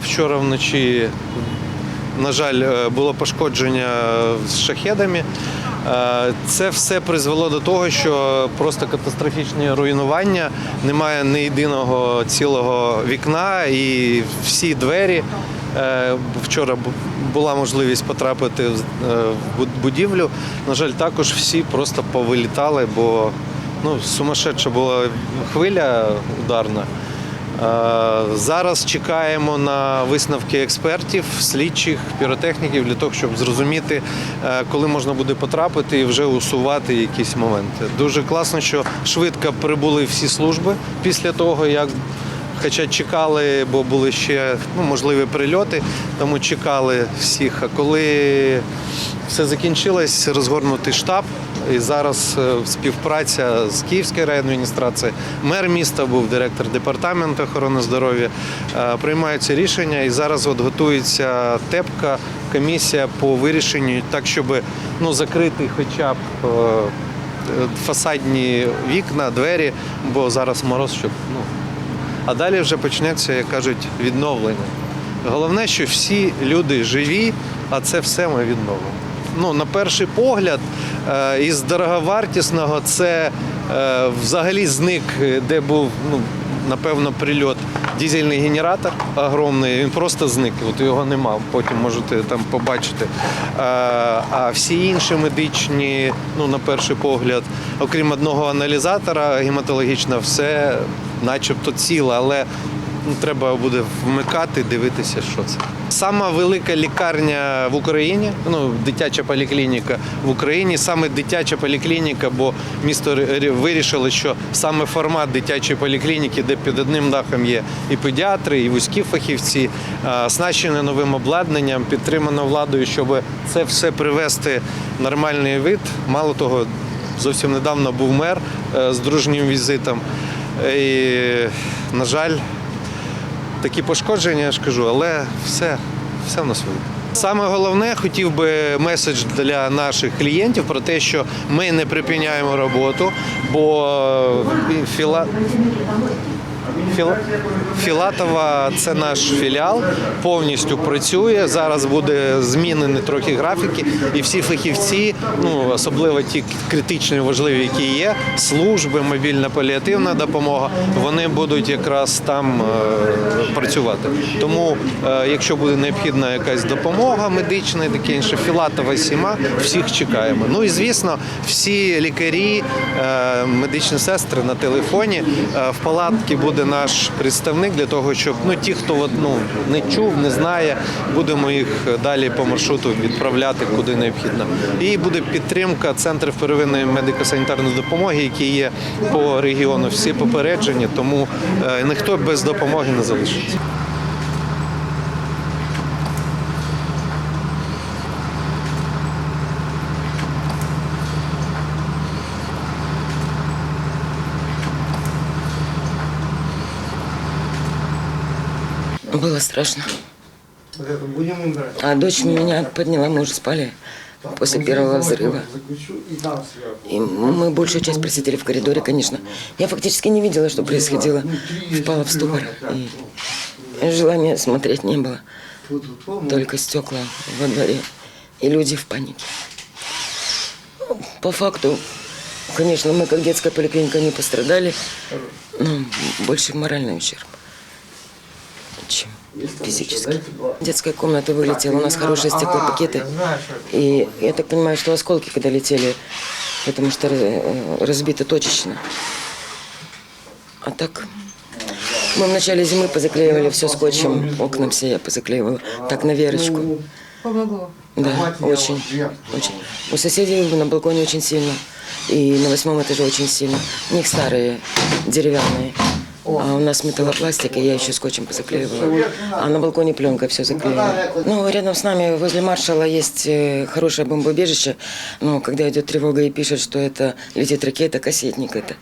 Вчора вночі, на жаль, е, було пошкодження з шахедами. Е, Це все призвело до того, що просто катастрофічні руйнування, немає ні єдиного цілого вікна і всі двері. Е, Вчора була можливість потрапити в будівлю. На жаль, також всі просто повилітали, бо ну, сумасшедша була хвиля ударна. Е, Зараз чекаємо на висновки експертів, слідчих, піротехніків для того, щоб зрозуміти, е, коли можна буде потрапити і вже усувати якісь моменти. Дуже класно, що швидко прибули всі служби після того, як Хоча чекали, бо були ще ну, можливі прильоти, тому чекали всіх. А коли все закінчилось, розгорнутий штаб. І зараз е, співпраця з Київською райадміністрацією, мер міста був директор департаменту охорони здоров'я, е, приймаються рішення. І зараз от готується ТЕПКа, комісія по вирішенню, так, щоб ну, закрити хоча б е, фасадні вікна, двері, бо зараз мороз, щоб ну, а далі вже почнеться, як кажуть, відновлення. Головне, що всі люди живі, а це все ми відновимо. Ну, на перший погляд, е, із дороговартісного це е, взагалі зник, де був, ну, напевно, прильот. Дізельний генератор огромний, він просто зник, от його нема, потім можете там побачити. Е, А всі інші медичні, ну, на перший погляд, окрім одного аналізатора гематологічного, все начебто ціле, але ну, треба буде вмикати, дивитися, що це. Сама велика лікарня в Україні, ну дитяча поліклініка в Україні, саме дитяча поліклініка, бо місто вирішило, що саме формат дитячої поліклініки, де під одним дахом є і педіатри, і вузькі фахівці, а, оснащені новим обладнанням, підтримано владою, щоб це все привести в нормальний вид. Мало того, зовсім недавно був мер е, з дружнім візитом. І, на жаль, такі пошкодження, я ж кажу, але все, все в нас вийде. Саме головне, хотів би меседж для наших клієнтів про те, що ми не припиняємо роботу, бо е, філа... Філа... Філатова це наш філіал, повністю працює. Зараз буде змінені трохи графіки, і всі фахівці, ну особливо ті критичні важливі, які є, служби, мобільна паліативна допомога, вони будуть якраз там е, працювати. Тому, е, якщо буде необхідна якась допомога медична і таке інше, Філатова сіма, всіх чекаємо. Ну і звісно, всі лікарі, е, медичні сестри на телефоні. Е, В палатці буде наш представник для того, щоб ну ті, хто ну, не чув, не знає, будемо їх далі по маршруту відправляти куди необхідно. І буде підтримка центрів первинної медико-санітарної допомоги, які є по регіону. Всі попереджені, тому е, ніхто без допомоги не залишиться. Было страшно. Будем играть. А дочь меня подняла, мы уже спали после первого взрыва. И мы большую часть просидели в коридоре, конечно. Я фактически не видела, что происходило. Впала в ступор. И желания смотреть не было. Только стекла во дворе. И люди в панике. Ну, По факту, конечно, мы как детская поликлиника не пострадали. Но больше моральный ущерб, физически. Детская комната вылетела. У нас хорошие стеклопакеты. И я так понимаю, что осколки, когда летели, потому что э, разбито точечно. А так, мы в начале зимы позаклеивали все скотчем, окна все я позаклеивала, так на верочку. Помогло. Да, очень, очень. У соседей на балконе очень сильно, и на восьмом этаже очень сильно. У них старые, деревянные. А у нас металлопластик, и я еще скотчем позаклеивала. А на балконе пленка все заклеила. Ну, рядом с нами, возле маршала, есть э, хорошее бомбоубежище. Но когда идет тревога и пишет, что это летит ракета, кассетник это.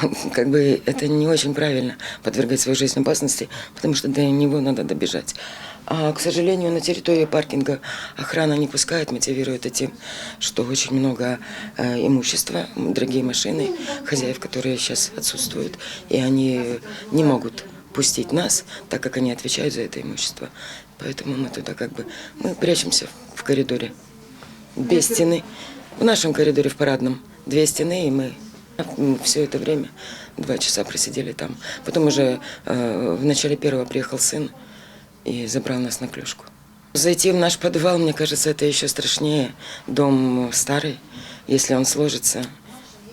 Как бы это не очень правильно подвергать свою жизнь опасности, потому что до него надо добежать. А, к сожалению, на территории паркинга охрана не пускает, мотивирует этим, что очень много э, имущества, дорогие машины, хозяев, которые сейчас отсутствуют, и они не могут пустить нас, так как они отвечают за это имущество. Поэтому мы туда как бы, мы прячемся в коридоре, без стены. В нашем коридоре в парадном две стены, и мы все это время, два часа просидели там. Потом уже э, в начале первого приехал сын и забрал нас на клюшку. Зайти в наш подвал, мне кажется, это еще страшнее. Дом старый, если он сложится,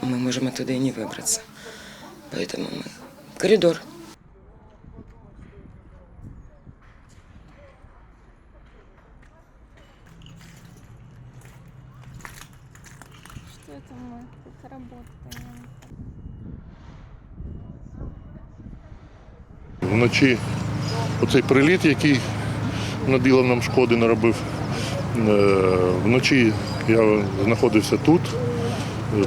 мы можем оттуда и не выбраться. Поэтому мы... Коридор. Что это мы тут работаем? Вночі оцей приліт, який над Ілоном шкоди наробив. е, Вночі я знаходився тут,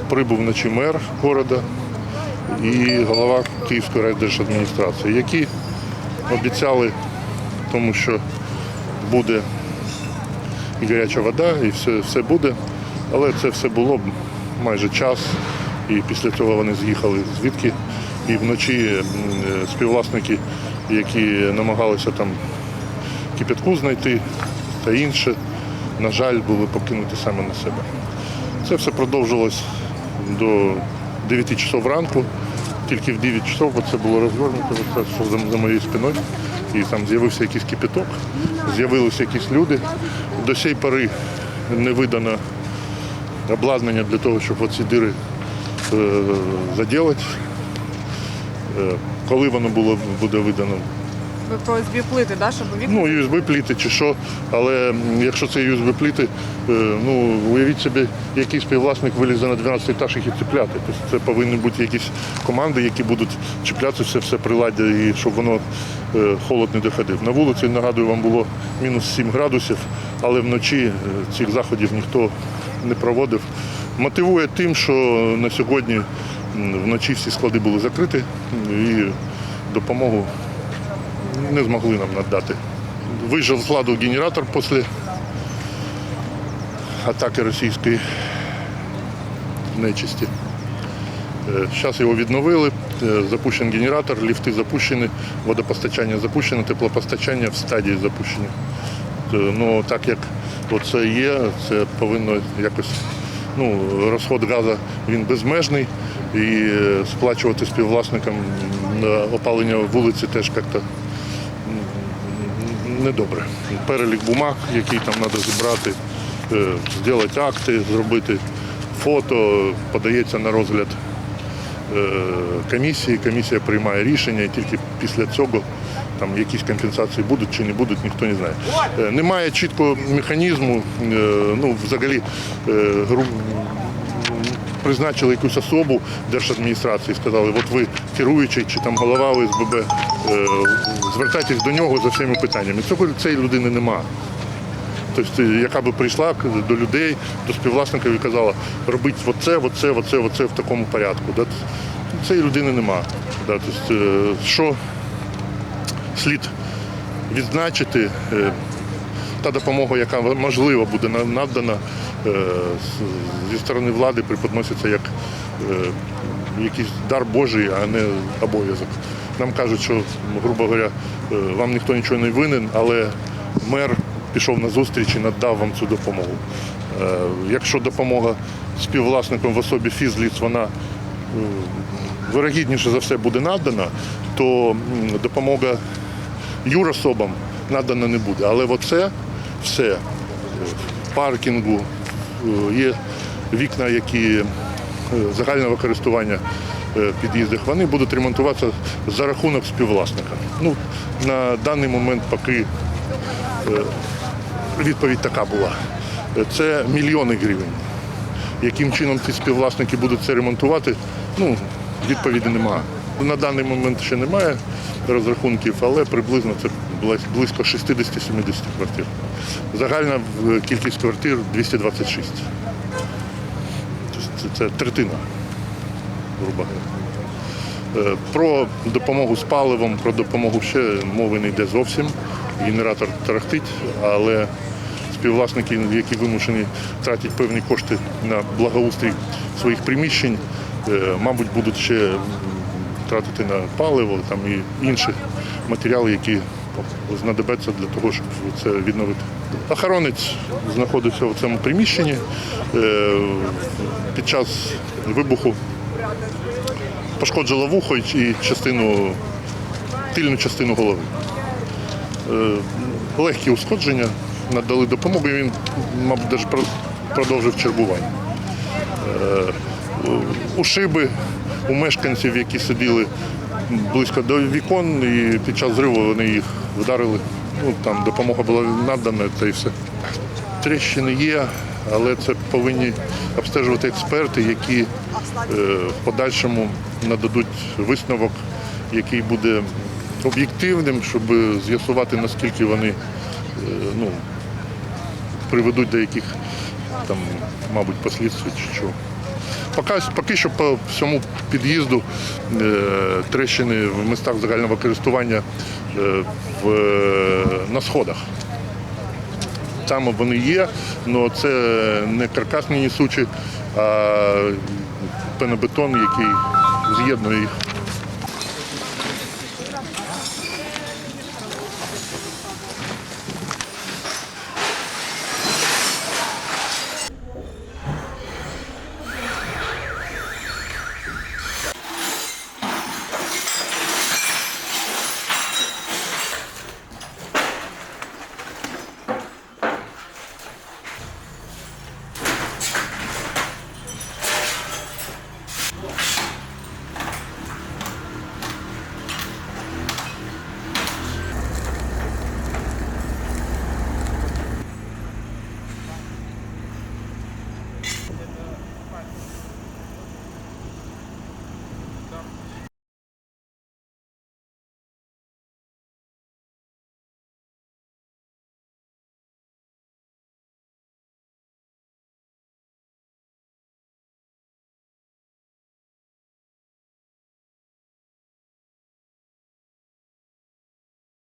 прибув вночі мер міста і голова Київської райдержадміністрації, які обіцяли, тому що буде і гаряча вода, і все, все буде. Але це все було майже час. І після цього вони з'їхали звідки. І вночі е, співвласники, які намагалися там кипятку знайти та інше, на жаль, були покинуті саме на себе. Це все продовжилось до 9 часов ранку. Тільки в 9 часов це було розгорнуто, за, моєю спиною. І там з'явився якийсь кипяток, з'явилися якісь люди. До сей пори не видано обладнання для того, щоб оці дири е, заділити. Коли воно було, буде видано, Ви про USB плити, да, щоб вікна? ну, USB пліти чи що, але якщо це USB пліти, е, ну, уявіть собі, який співвласник вилізе на 12 етаж їх і цепляти. Тобто це повинні бути якісь команди, які будуть чіпляти все, все приладдя, і щоб воно е, холод не доходив. На вулиці, нагадую, вам було мінус 7 градусів, але вночі е, цих заходів ніхто не проводив. Мотивує тим, що на сьогодні вночі всі склади були закриті і допомогу не змогли нам надати. Вижив з ладу генератор після атаки російської нечисті. Зараз його відновили, е, запущений генератор, ліфти запущені, водопостачання запущено, теплопостачання в стадії запущення. Е, Ну, так як оце є, це повинно якось, ну, розход газу він безмежний і е, сплачувати співвласникам опалення вулиці теж як-то недобре. Перелік бумаг, який там треба зібрати, е, зробити акти, зробити фото, подається на розгляд комісії. Комісія приймає рішення і тільки після цього там якісь компенсації будуть чи не будуть, ніхто не знає. Е, Немає чіткого механізму, е, ну взагалі е, призначили якусь особу держадміністрації, сказали, от ви керуючий чи там голова ОСББ, е, звертайтесь до нього за всіма питаннями. Цього цієї людини нема. Тобто, яка би прийшла до людей, до співвласників і казала, робіть оце, оце, оце, оце в такому порядку. Да? Цієї людини нема. Да? Тобто, що слід відзначити, е, та допомога, яка можливо буде надана е, зі сторони влади, преподноситься як якийсь дар Божий, а не обов'язок. Нам кажуть, що, грубо говоря, вам ніхто нічого не винен, але мер пішов на зустріч і надав вам цю допомогу. Е, Якщо допомога співвласникам в особі фізліц, вона е, вирогідніше за все буде надана, то допомога юрособам надана не буде. Але оце все е, паркінгу, є вікна, які е, загального користування під'їздах, вони будуть ремонтуватися за рахунок співвласника. Ну, на даний момент поки відповідь така була. Це мільйони гривень. Яким чином ці співвласники будуть це ремонтувати, ну, відповіді немає. На даний момент ще немає розрахунків, але приблизно це близько 60-70 квартир. Загальна е, кількість квартир 226. Тобто Це, це третина, грубо говоря. Е, Про допомогу з паливом, про допомогу ще мови не йде зовсім. Генератор тарахтить, але співвласники, які вимушені тратити певні кошти на благоустрій своїх приміщень, е, мабуть, будуть ще тратити на паливо там і інші матеріали, які знадобляться для того, щоб це відновити. Охоронець знаходився в цьому приміщенні. Е, Під час вибуху пошкоджила вухо і частину, тильну частину голови. Е, Легкі ушкодження, надали допомогу, і він, мабуть, продовжив чергування. Е, У мешканців, які сиділи близько до вікон, і під час зриву вони їх вдарили. Ну, там допомога була надана, та і все. Тріщини є, але це повинні обстежувати експерти, які е, в подальшому нададуть висновок, який буде об'єктивним, щоб з'ясувати, наскільки вони е, ну, приведуть до яких там, мабуть, послідствий чи чого. Поки, поки що по всьому під'їзду е, трещини в містах загального користування е, в, е, на сходах. Там вони є, але це не каркасні несучі, а пенобетон, який з'єднує їх.